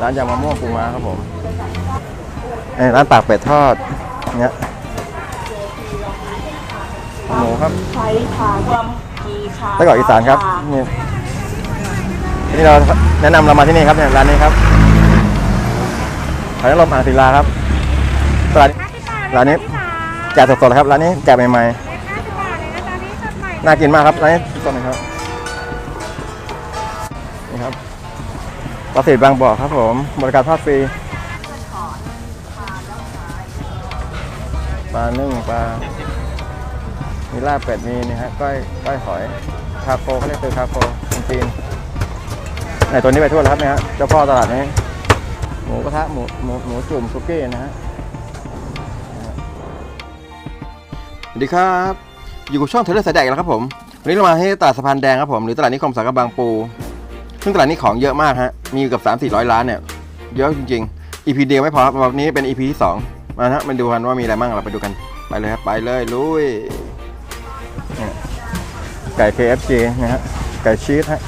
ร้านยำมะม่วงปูม้าครับผมเอ้ยร้านปากเป็ดทอดเนี่ยหมูครับใช้ทางรวมมีชาไส้กรอกอีสานครับนี่นี่เราแนะนำเรามาที่นี่ครับเนี่ยร้านนี้ครับขายนางรมอ่างศิลาครับร้านร้านนี้แกะสดๆเลยครับร้านนี้แกะใหม่ๆน่ากินมากครับร้านนี้สดๆเลยครับ ปลาสีบางบ่อครับผม บริการทอดฟรีปลานึ่งปลา มีลาบเป็ดมีนี่ฮะก้อยก้อยหอยคาโฟเขาเรียกคือคาโฟคนจีนไหนตัวนี้ไปทั่วแล้วครับเนี่ยฮะเจ้าพ่อตลาดนี้ หมูกระทะหมูหมูหมูจุ่มซุกี้นะฮะสวัสดีครับ อยู่กับช่องเทเลสายแดกอีกแล้วครับผมวันนี้เรามาที่ตลาดสะพานแดงครับผมหรือตลาดนิคมสังกะบางปู ซึ่งตลาดนี้ของเยอะมากฮะ มีอยู่เกับ 3 4 0 0 ล้านเนี่ย เยอะจริงๆ EP เดียวไม่พอครับวันนี้เป็น EP ที่สองมาฮะมาดูกันว่ามีอะไรบ้างเราไปดูกัน ไปเลยครับ ไปเลยลุย ไก่ KFC นะฮะ ไก่ชีสฮะ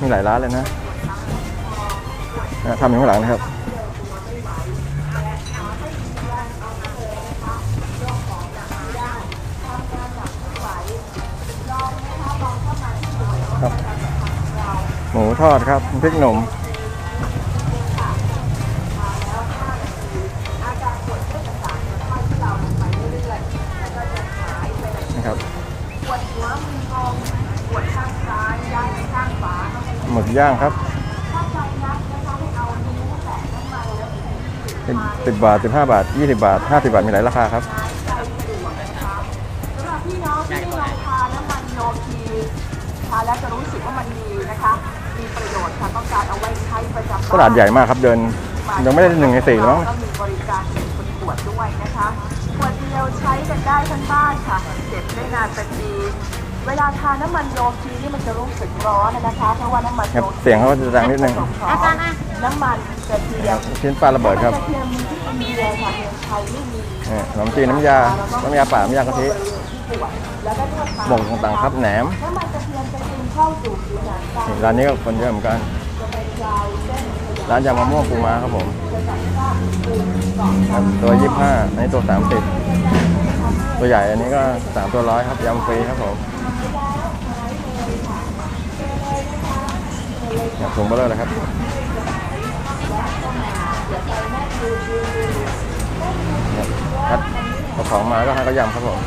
มีหลายร้านเลยนะทำอยู่ข้างหลังนะครับ หมูทอดครับพริกหนุ่มนะครับหมึกย่างครับสิบบาทสิบห้าบาทยี่สิบาทห้าสิบาทมีหลายราคาครับสำหรับพี่น้องที่ลองทานน้ำมันโยคีทานแล้วจะรู้สึก ตลาดใหญ่มากครับเดินยังไม่ได้หนึ่งในสี่หรอกมั้งก็มีบริการเป็นขวดด้วยนะคะขวดเดียวใช้กันได้ทั้งบ้านค่ะเก็บได้นานเป็นปีเวลาทานน้ำมันโยคีนี่มันจะรู้สึกร้อนนะคะเพราะว่าน้ำมันครัโยบคีเสียงเขาก็จะดังนิดนึงอาจารย์อะน้ำมันกระเทียมชิ้นปลาระเบิดครับกระเทียมที่อินเดียค่ะเมืองไทยไม่มีนี่ขนมจีนน้ำยาน้ำยาป่าน้ำยากะทิแล้วก็นวดหมกต่างๆครับแหนมน้ำมันกระเทียมจะซึมเข้าสู่ผิวหนังตานี่ร้านนี้ก็คนเยอะเหมือนกัน จะเป็นกาวเส้นร้านยำมะม่วงปูม้าครับผมตัวยี่ห้าอันนี้ตัวสามสิบตัวใหญ่อันนี้ก็สามตัวร้อยครับยำฟรีครับผมเนี่ยถุงเบลเลอร์เลยครับคัดเอาของมาก็ให้เขายำครับผม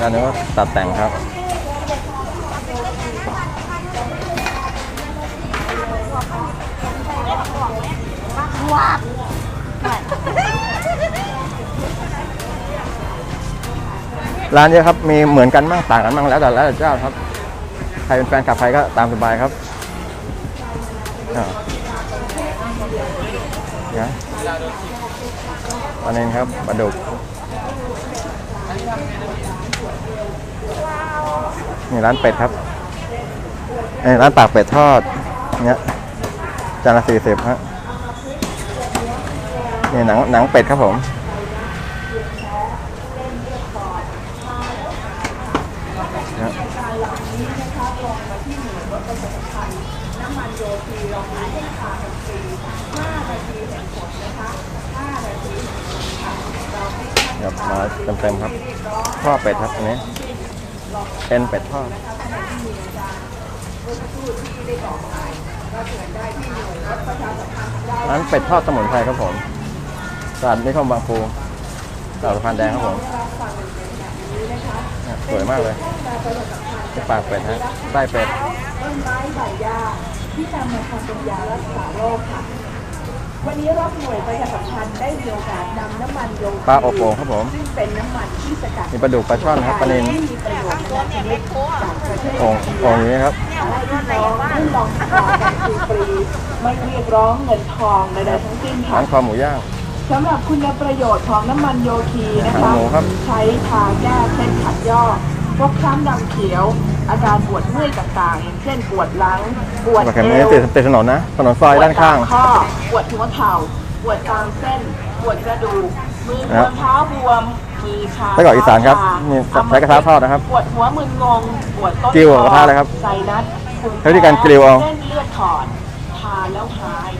ด้านนี้ก็ตัดแต่งครับ ร้านเยอะครับ มีเหมือนกันบ้างต่างกันบ้างแล้วแต่แล้วแต่เจ้าครับ ใครเป็นแฟนขับใครก็ตามสบายครับอ่าเนี่ยปลาเนนครับปลาดุกนี่ร้านเป็ดครับเอ้ยร้านปากเป็ดทอด เนี่ยจานละสี่สิบฮะ นี่หนังหนังเป็ดครับผมครับมาเต็มๆครับข้อเป็ดครับอันนี้เป็นเป็ดทอดร้านเป็ดทอดสมุนไพรครับผม ตลาดนิคมบางปูตลาดสะพานแดงครับผมเนี่ยสวยมากเลยที่ปากเป็ดฮะไส้เป็ดต้นไม้ใบหญ้าที่นำมาทำเป็นยารักษาโรคค่ะ วันนี้รอบหน่วยประชาสัมพันธ์ได้มีโอกาสนำน้ำมันโยคีปลาอบโอ่งครับผมซึ่งเป็นน้ำมันที่สกัดมีปลาดุกปลาช่อนครับปลานิลที่มีประโยชน์นานาชนิดจากประเทศโอ่งโอ่งอย่างนี้ครับให้พี่น้องได้ลองทานกันฟรีๆไม่เรียกร้องเงินทองใดๆทั้งสิ้นร้าค่ะนคอหมูย่าง สำหรับคุณประโยชน์ของน้ำมันโยคีนะหาคะงหมูครับใช้ทาแก้เส้นขัดยอกพวกคล้ำดำเขียว อาการปวดเมื่อยต่างๆอย่างเช่นปวดหลัง ปวดมาแข่งเอนี้วติดติดถนนนะถนนซอยด้านข้างปวตมข้อปวดหัวเข่าปวดตามเส้น ปวดกระดูกมือบครัวบมเท้าบวมมือชาไส้กรอกอีสานครับชนี่ใช้กระทะทอดนะครับปวดหัวมึนงงปวดต้นกิ้วกับคอกระทะเลยครับไซนัสใช้วิธีการกริลเอาเส้นเลือดถอดทแล้วหายนะ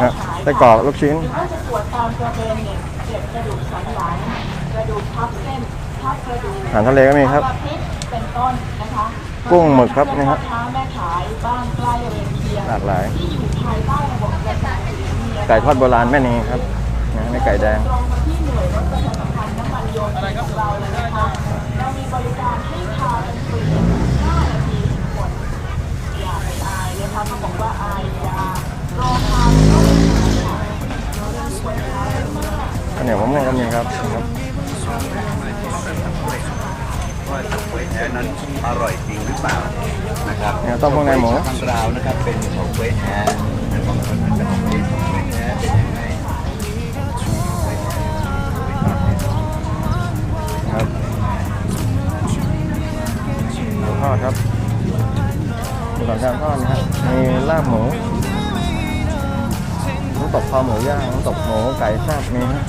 คะทานแล้วฮะหายไส้กรอกลูกชิ้นหรือว่าจะปวดตามกระเบนเนี่ยเจ็บกระดูกสันหลังกระดูกทับเส้นทับกระดูกอาหารทะเลก็มีครับอาทิตย์เป็นต้นนะคะกุ้งหมึกครับนี่ครับพ่อค้าแม่ขายบ้านใกล้เรือนเคียงหลากหลาย ที่อยู่ภายใต้ระบบกระจายสินเมียไก่ทอดโบราณแม่นีครับนะนี่ไก่แดง ตรงมาที่หน่วยรถประชาสัมพันธ์น้ำมันโยนของเราเลยนะคะเรามีบริการให้ทานเป็นฟรี5นาทีทุกคนอย่าไปอายเลยค่ะเขาบอกว่าอาาวเหนียวมะม่วงก็มีครับครับว่าเฉาก๊วยแท้นั้นอร่อยจริงหรือเปล่านะครับเนี่ยต้มพวกในหมูทางราวนะครับเป็นเฉาก๊วยแท้บางคนอาจจะบอกว่าเฉาก๊วยแท้เป็นยังไงครับหมูทอดครับหมูสามชั้นทอดนะฮะมีลาบหมูน้ำตกคอหมูย่างน้ำตกหมูไก่แซ่บมีฮะ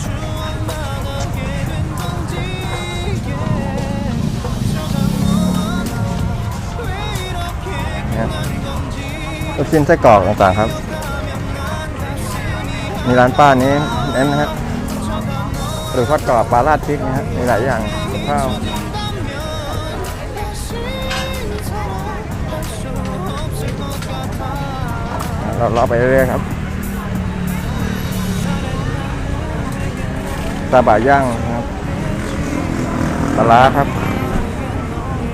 ลูกชิ้นไส้กรอกต่างๆครับ มีร้านป้านี้เน้นนะฮะหรือทอดกรอบปลาราดพริกนะฮะมีหลายอย่างกับข้าวเราเลาะไปเรื่อยๆครับตาบ่าย่างครับปลาครับ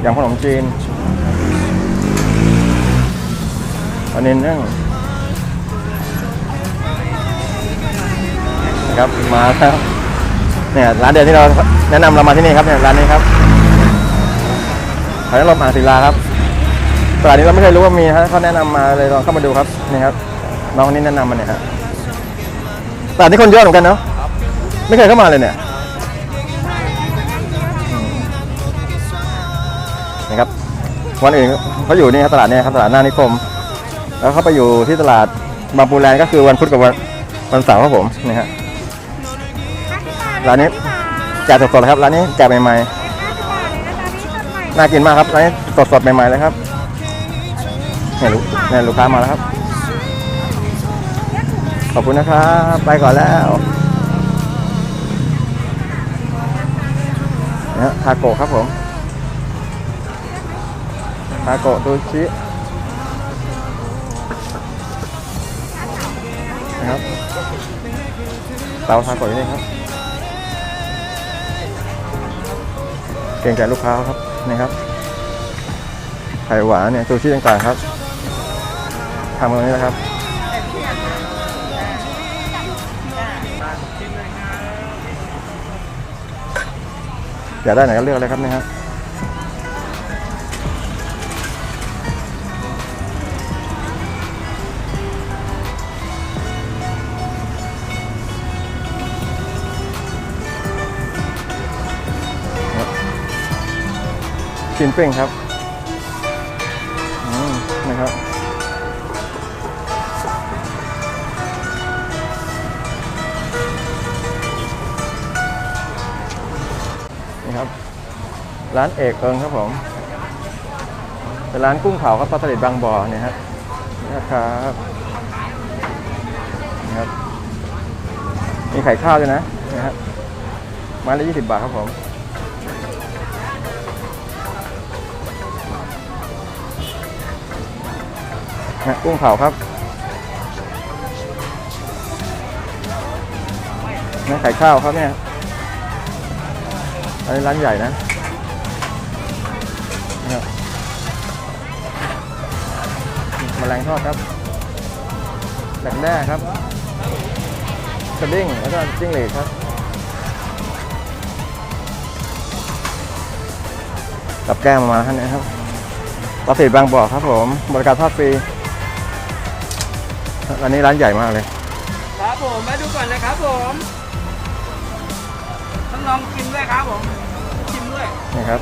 อย่างขนมจีนันนี้นึ่งนะครับมาแล้วเนี่ยร้านเดียวที่เราแนะนำเรามาที่นี่ครับเนี่ยร้านนี้ครับขายลมอ่างศิลาครับตลาดนี้เราไม่เคยรู้ว่ามีฮะเขาแนะนำมาเลยลองเข้ามาดูครับนี่ครับน้องคนนี้แนะนำมาเนี่ยฮะตลาดนี้คนเยอะเหมือนกันเนาะไม่เคยเข้ามาเลยเนี่ยนี่ครับวันอื่นเขาอยู่นี่ครับตลาดเนี่ยครับตลาดหน้านิคม แล้วเขาไปอยู่ที่ตลาดบางปูแลนด์ก็คือวันพุธกับวันวันเสาร์ครับผมนี่ฮะร้านนี้แกะสดๆเลยครับร้านนี้แกะใหม่ๆน่ากินมากครับร้านนี้สดๆใหม่ๆเลยครับเนี่ยลูกเนี่ยลูกค้ามาแล้วครับ ขอบคุณนะครับไปก่อนแล้วนะฮะทาโกะครับผมทาโกะซูชิ เตาทานก่อยู่นี่ครับ เก่งใจลูกค้าครับนี่ครับไข่หวานเนี่ยซูชิต่างๆครับทำตรงนี้นะครับอยากได้ไหนก็เลือกเลยครับนี่ครับ ชิ้นปิ้งครับนะครับนี่ครับ ร้านเอกเอิงครับผมเป็นร้านกุ้งเผาครับปลาสลิดบางบ่อเนี่ยฮะนี่นะครับนี่ครับมีไข่ข้าวด้วยนะนี่ครับไม้ละยี่สิบบาทครับผม นะกุ้งเผาครับนะไข่ข้าวครับเนี่ยอันนี้ร้านใหญ่นะนะครับแมลงทอดครับดักแด้ครับสดิ้งแล้วก็จิ้งเหลดครับกับแก้มมาท่านนี้ครับปลาสีบางบ่อครับผม บริการทอดฟรี ร้านนี้ร้านใหญ่มากเลย ครับผมมาดูก่อนนะครับผมต้องลองกินด้วยครับผมชิมด้วยนี่ครับ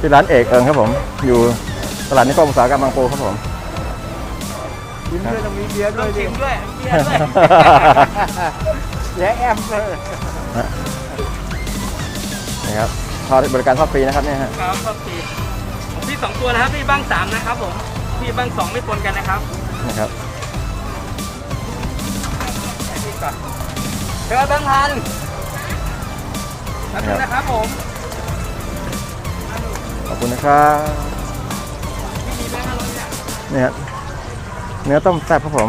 ที่ร้านเอกเอิงครับผม อยู่ตลาดนิคมอุตสาหกรรมบางปูครับผมชิมด้วยต้องมีเบียร์ด้วยชิมด้วยเบียร์ด้วยและแอมเลยนี่ครับทอดบริการทอดฟรีนะครับเนี่ยฮะครับโอเคของพี่สองตัวนะครับพี่บ้างสามนะครับผมค พี่บ้างสองไม่ปนกันนะครับนะครับให้พี่ก่อนเดี๋ยวแบงค์พันแป๊บนึงนะครับผมขอบคุณนะครับนี่ฮะเนื้อต้มแซ่บครับผม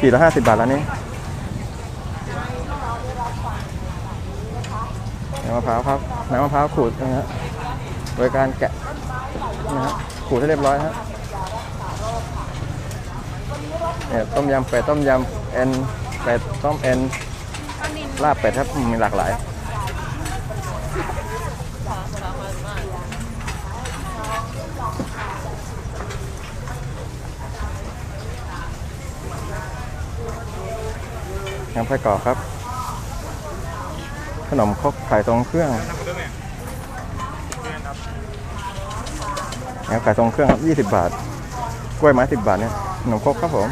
ขีดละห้าสิบบาทแล้วนี่น้ำมะพร้าวครับน้ำมะพร้าวขูดนะฮะโดยการแกะนะฮะ ขูดให้เรียบร้อยฮะเนี่ยต้มยำเป็ดต้มยำเอ็นเป็ดต้มเอ็นลาบเป็ดครับมีหลากหลายน้ำไส้กรอกครับ ขนมครกไข่ตรงเครื่อง น้ำไข่ตรงเครื่องครับ20 บาท กล้วยไม้ 10 บาทเนี่ยขนมครกครับผม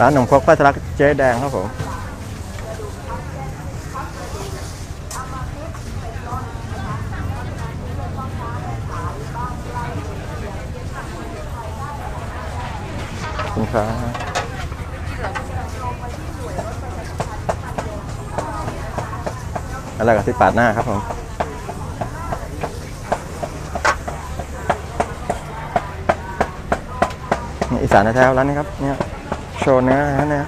ร้านขนมครกป้าทลักเจ๊แดงครับผมคุณครับ อะไรกับที่ปาดหน้าครับผมนี่อีสานแท้ๆร้านนี้ครับเนี่ยโชว์เนื้อนะเนี่ย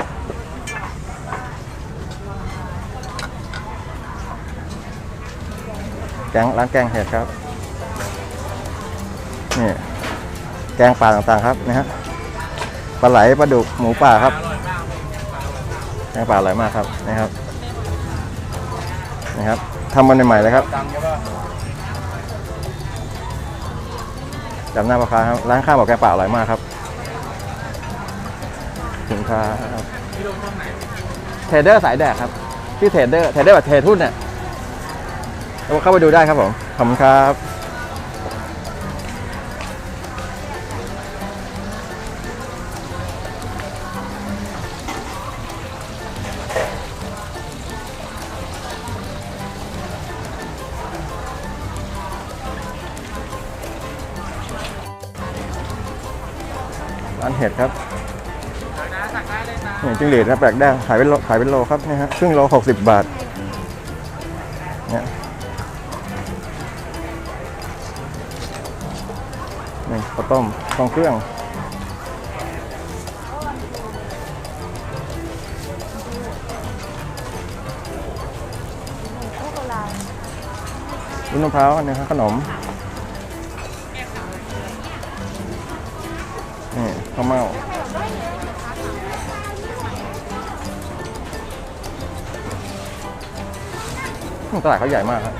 แกงร้านแกงเห็ดครับนี่แกงป่าต่างๆครับนะฮะปลาไหลปลาดุกหมูป่าครับแกงป่าอร่อยมากครับนะครับ นะครับทำมันใหม่ๆเลยครับดังใช่ป่ะจำหน้าพ่อค้าครับร้านข้าวบอกแกงป่าอร่อยมากครับสินค้าครับเทรดเดอร์สายแดกครับที่เทรดเดอร์เทรดเดอร์แบบเทรดหุ้นเนี่ยเราเข้าไปดูได้ครับผมขอบคุณครับ เห็ดครับนะสั่งได้เลยนะนี่จิ้งหรีดครับแปลกแดงขายเป็นโลขายเป็นโลครับนี่ฮะครึ่งโลหกสิบบาทเนี่ยนี่ข้าวต้มทรงเครื่องวุ้นมะพร้าวนี่ครับขนมาวเม่าตลาดเขาใหญ่มากครับ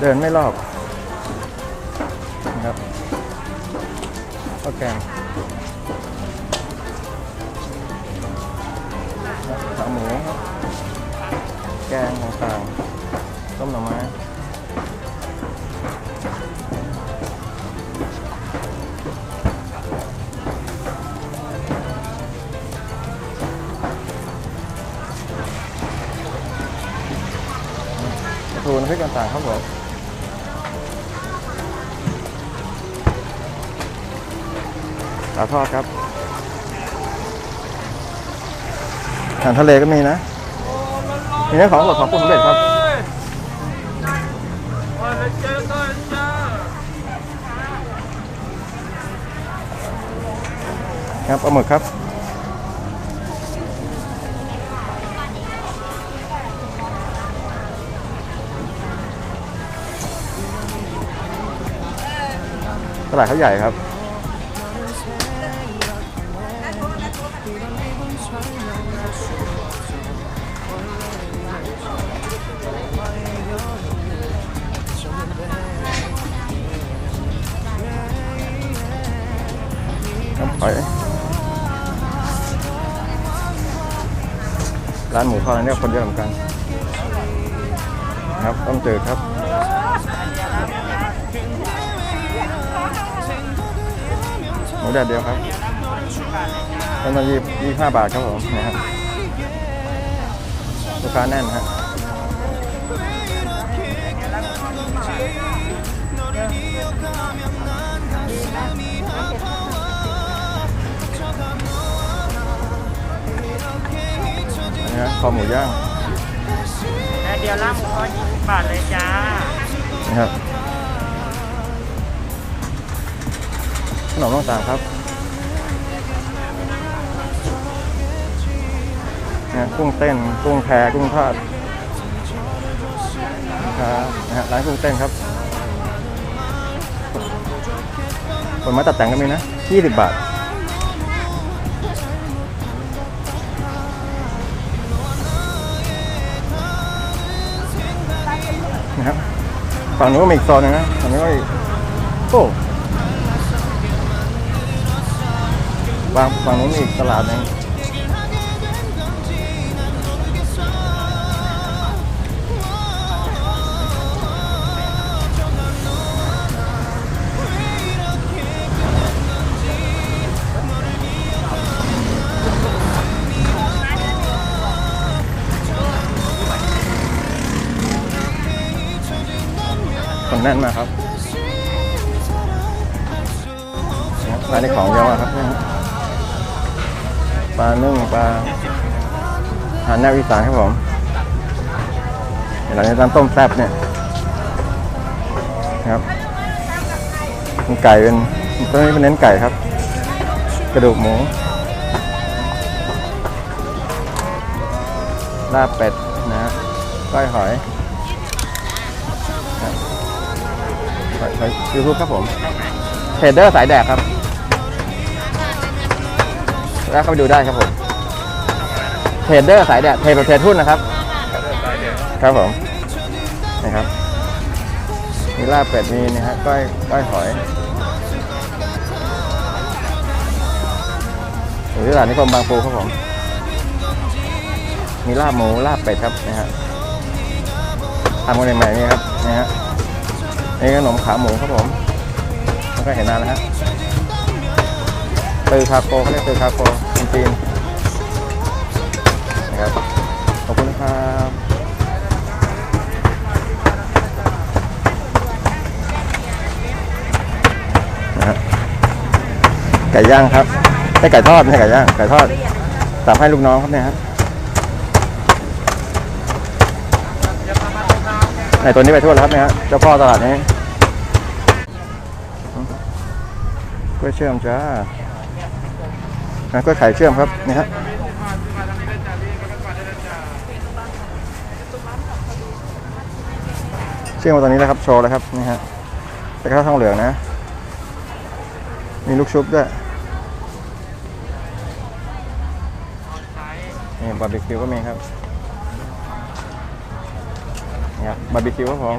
เดินไม่รอบนะครับข้าวแกงขาหมูครับแกงต่างๆ ต้มหน่อไม้ทูนพริกต่างๆครับผมปลาทอดครับอาหารทะเลก็มีนะ มีเนื้อของสดของปรุงสำเร็จครับ ครับปลาหมึกครับตลาดเขาใหญ่ครับ ร้านหมูทอดเนี่ยคนเยอะเหมือนกัน ครับต้องจืดครับหมูหมูแดดเดียวครับต้นละยี่ยี่ห้าบาทครับผมนะครับลูกค้าแน่นฮะ นนี้ฮะคอหมูย่างแต่เดียวล่าหมูทอด20บาทเลยจ้านะครับขนมต่างๆครับนะกุ้งเต้นกุ้งแพกุ้งทอดครับนะฮะร้านกุ้งเต้นครับผลไม้ตัดแต่งก็มีนะ 20 บาท ฝั่งนู้นก็มีอีกโซนหนึงนะฝั่งนี้ก็อีกโอ้ฝั่งฝั่งนู้นมีอีกตลาดหนึง คนแน่นมาครับนะครับร้านนี้ของเยอะมากครับนี่ยฮะปลานึ่งปลาอาหารแนวอีสานครับผมเดี๋ยวเราจะทำต้มแซ่บเนี่ยครับเป็นไก่เป็นตัวนี้เป็นเน้นไก่ครับ กระดูกหมูลาบเป็ดนะฮะก้อยหอย ยูทูบครับผมเทรดเดอร์สายแดกครับแล้วเข้าไปดูได้ครับผมเทรดเดอร์สายแดกเทรดแบบเทรดหุ้นนะครับ ครับผมนะครับมีลาบเป็ดมีนะฮะก้อยก้อยหอยอยู่ที่ตลาดนิคมบางปูครับผม มีลาบหมูลาบเป็ดครับนะฮะทำกันใหม่ๆนี่ครับนะฮะ นี่ขนมขาหมูครับผมไม่เคยเห็นนานแล้วฮะตือคาโกเขาเรียกตือคาโกคนจีนนะครับขอบคุณครับไก่ย่างครับไม่ไก่ทอดไม่ไก่ย่างไก่ทอดสับให้ลูกน้องครับเนี่ยฮะ ไอตัวนี้ไปทั่วแล้วครับเนี่ยฮะเจ้าพ่อตลาดนี้กล้วยเชื่อมจ้าอะกล้วยไข่เชื่อมครับนี่ฮะเชื่อมมาตอนนี้แล้วครับโชว์แล้วครับนี่ฮะแต่ข้าวทองเหลืองนะ มีลูกชุบด้วยนี่บาร์บีคิวก็มีครับ ครับบาร์บีคิวครับผม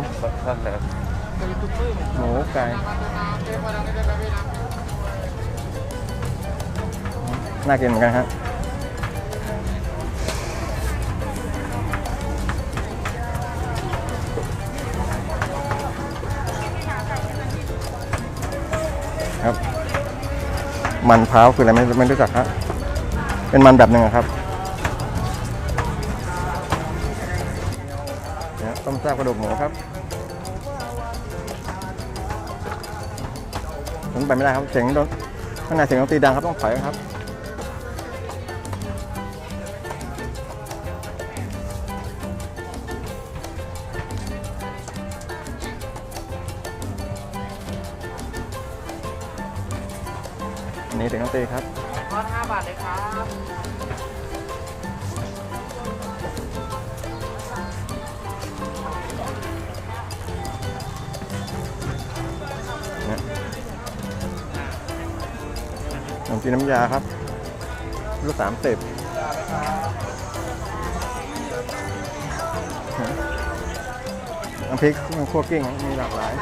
หมูไก่น่ากินเหมือนกันครับครับ มันพร้าวคืออะไรไม่ไม่รู้จักครับเป็นมันแบบหนึ่งอะครับ แซ่บกระดูกหมูครับผมไปไม่ได้ครับเสียงโดนข้างในเสียงดนตรีดังครับต้องถอยครับอันนี้เป็นน้องตีครับทอด5บาทเลยครับ นมจีนน้ำยาครับลูกสามสิบน้ำพริกมันคั่วกิ้งมีหลากหลาย